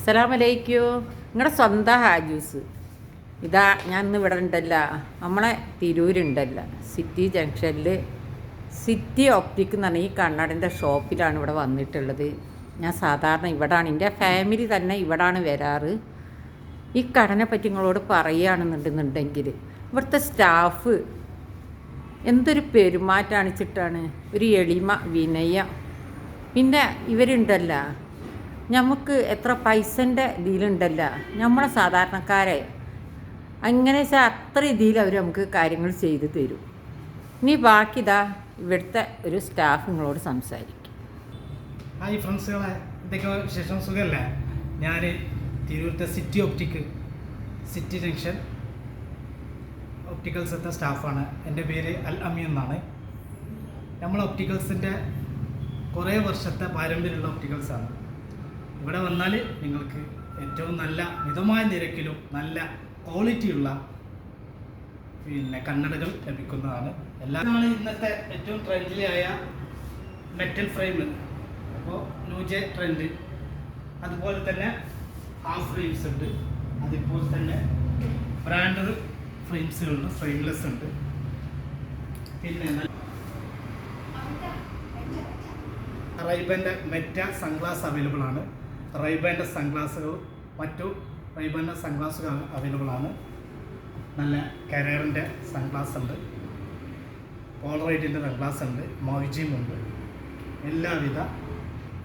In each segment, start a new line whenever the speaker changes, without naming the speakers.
അസ്സലാമലൈക്കു. നിങ്ങളുടെ സ്വന്തം ഹാജൂസ് ഇതാ ഞാൻ ഇന്ന് ഇവിടെ ഉണ്ടല്ല. നമ്മളെ തിരൂരുണ്ടല്ല. സിറ്റി ജംഗ്ഷനിൽ സിറ്റി ഓപ്റ്റിക് എന്ന് പറഞ്ഞ ഈ കണ്ണാടിന്റെ ഷോപ്പിലാണ് ഇവിടെ വന്നിട്ടുള്ളത്. ഞാൻ സാധാരണ ഇവിടാണ്. എന്റെ ഫാമിലി തന്നെ ഇവിടാണ് വരാറ്. ഈ കടനെ പറ്റി നിങ്ങളോട് പറയുകയാണെന്നുണ്ടെന്നുണ്ടെങ്കിൽ ഇവിടുത്തെ സ്റ്റാഫ് എന്തൊരു പെരുമാറ്റം ചിട്ടാണ് ഒരു എളിമ വിനയം. പിന്നെ ഇവരുണ്ടല്ല. നമുക്ക് എത്ര പൈസന്റെ ഇതിലുണ്ടല്ല. നമ്മളെ സാധാരണക്കാരെ അങ്ങനെ വെച്ചാൽ അത്ര ഇതിൽ അവർ നമുക്ക് കാര്യങ്ങൾ ചെയ്തു തരും. ഇനി ബാക്കി ഇതാ ഇവിടുത്തെ ഒരു സ്റ്റാഫ് നിങ്ങളോട് സംസാരിക്കും.
ഹായ് ഫ്രണ്ട്സുകളെ ഇതൊക്കെ വിശേഷം? സുഖമല്ലേ ഞാൻ തിരൂരത്തെ സിറ്റി ഒപ്റ്റിക് സിറ്റി ജംഗ്ഷൻ ഒപ്റ്റിക്കൽസത്തെ സ്റ്റാഫാണ്. എന്റെ പേര് അൽ അമി എന്നാണ്. നമ്മൾ ഒപ്റ്റിക്കൽസിന്റെ കുറേ വർഷത്തെ പാരമ്പര്യമുള്ള ഒപ്റ്റിക്കൽസാണ്. ഇവിടെ വന്നാൽ നിങ്ങൾക്ക് ഏറ്റവും നല്ല മിതമായ നിരക്കിലും നല്ല ക്വാളിറ്റിയുള്ള പിന്നെ കണ്ണടകൾ ലഭിക്കുന്നതാണ്. എല്ലാ ഇന്നത്തെ ഏറ്റവും ട്രെൻഡിലായ മെറ്റൽ ഫ്രെയിം അപ്പോൾ ന്യൂജെ ട്രെൻഡ് അതുപോലെ തന്നെ ഹാഫ് ഫ്രെയിംസ് ഉണ്ട്. അതുപോലെ തന്നെ ബ്രാൻഡഡ് ഫ്രെയിംസുകളുണ്ട് ഫ്രെയിംലെസ് ഉണ്ട്. പിന്നെ റൈബന്റെ മെറ്റ സൺഗ്ലാസ് അവൈലബിൾ ആണ്. റൈബന്റെ സൺഗ്ലാസുകൾ മറ്റു റൈബാന്റെ സൺഗ്ലാസുകൾ അവൈലബിൾ ആണ്. നല്ല കരയറിന്റെ സൺഗ്ലാസ് ഉണ്ട്. പോളറൈറ്റിന്റെ സൺഗ്ലാസ് ഉണ്ട്. മൗജിയും ഉണ്ട്. എല്ലാവിധ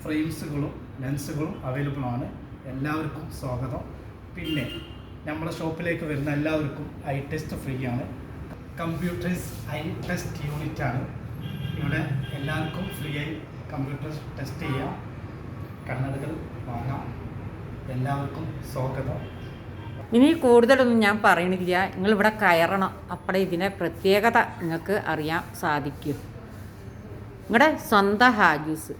ഫ്രെയിംസുകളും ലെൻസുകളും അവൈലബിൾ ആണ്. എല്ലാവർക്കും സ്വാഗതം. പിന്നെ നമ്മുടെ ഷോപ്പിലേക്ക് വരുന്ന എല്ലാവർക്കും ഐ ടെസ്റ്റ് ഫ്രീ ആണ്. കമ്പ്യൂട്ടേഴ്സ് ഐ ടെസ്റ്റ് യൂണിറ്റ് ആണ്. ഇവിടെ എല്ലാവർക്കും ഫ്രീ ആയി കമ്പ്യൂട്ടർ ടെസ്റ്റ് ചെയ്യാം. കണ്ണടകൾ എല്ലാവർക്കും സ്വാഗതം.
ഇനി കൂടുതലൊന്നും ഞാൻ പറയണില്ല. നിങ്ങൾ ഇവിടെ കയറണം. അപ്പോൾ ഇതിനെ പ്രത്യേകത നിങ്ങൾക്ക് അറിയാൻ സാധിക്കും. നിങ്ങളുടെ സ്വന്തം ഹാജൂസ്